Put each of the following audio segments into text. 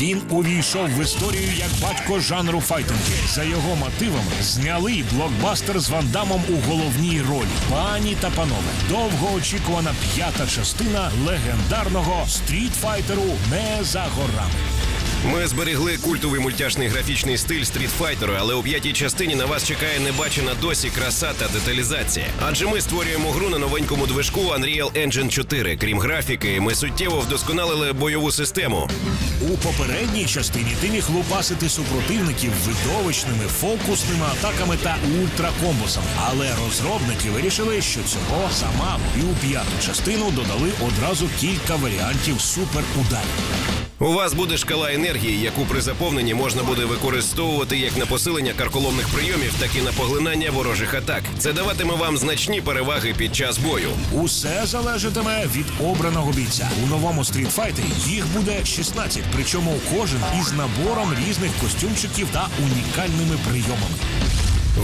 Він увійшов в історію як батько жанру файтинги. За його мотивами зняли блокбастер з Вандамом у головній ролі. Пані та панове, довгоочікувана п'ята частина легендарного стрітфайтеру не за горами. Ми зберегли культовий мультяшний графічний стиль стрітфайтеру, але у п'ятій частині на вас чекає небачена досі краса та деталізація. Адже ми створюємо гру на новенькому движку Unreal Engine 4. Крім графіки, ми суттєво вдосконалили бойову систему. У попередній частині ти міг лупасити супротивників видовищними фокусними атаками та ультракомбосами. Але розробники вирішили, що цього замало, і у п'яту частину додали одразу кілька варіантів суперударів. У вас буде шкала енергії, яку при заповненні можна буде використовувати як на посилення карколомних прийомів, так і на поглинання ворожих атак. Це даватиме вам значні переваги під час бою. Усе залежатиме від обраного бійця. У новому стрітфайтері їх буде 16, причому кожен із набором різних костюмчиків та унікальними прийомами.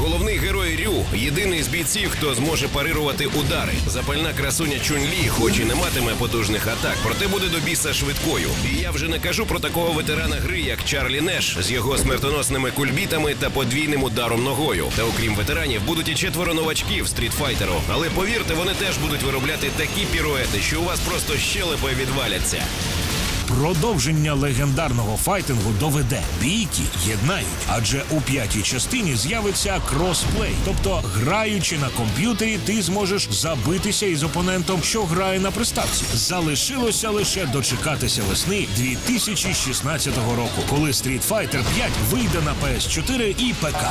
Головний герой Рю єдиний з бійців, хто зможе парирувати удари. Запальна красуня Чунлі, хоч і не матиме потужних атак, проте буде до біса швидкою. І я вже не кажу про такого ветерана гри, як Чарлі Неш з його смертоносними кульбітами та подвійним ударом ногою. Та окрім ветеранів, будуть і четверо новачків стрітфайтеру. Але повірте, вони теж будуть виробляти такі піруети, що у вас просто щелепи відваляться. Продовження легендарного файтингу доведе бійки єднають, адже у п'ятій частині з'явиться кросплей, тобто граючи на комп'ютері, ти зможеш забитися із опонентом, що грає на приставці. Залишилося лише дочекатися весни 2016 року, коли Street Fighter 5 вийде на PS4 і ПК.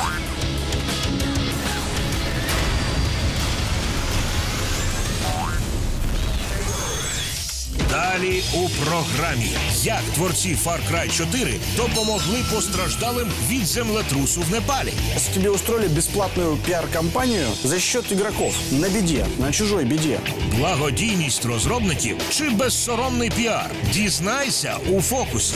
Далі у програмі як творці Far Cry 4 допомогли постраждалим від землетрусу в Непалі. Тебе устроили бесплатную пиар-компанию за счет игроков. На беде, на чужой беде. Благодійність розробників чи безсоромний піар? Дізнайся у фокусі.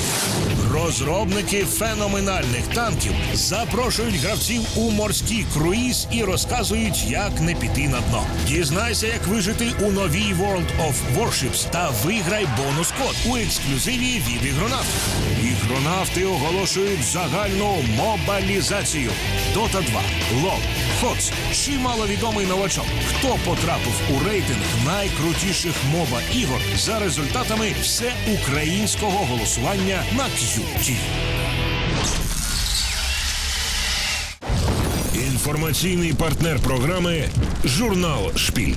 Розробники феноменальних танків запрошують гравців у морський круїз і розказують, як не піти на дно. Дізнайся, як вижити у новій World of Warships та виграй бонус-код у ексклюзиві від ігронавтів. Ігронавти оголошують загальну мобалізацію. Dota 2, LoL, HOTS чи маловідомий новачок. Хто потрапив у рейтинг найкрутіших моба ігор за результатами всеукраїнського голосування на QT. Інформаційний партнер програми Журнал Шпіль.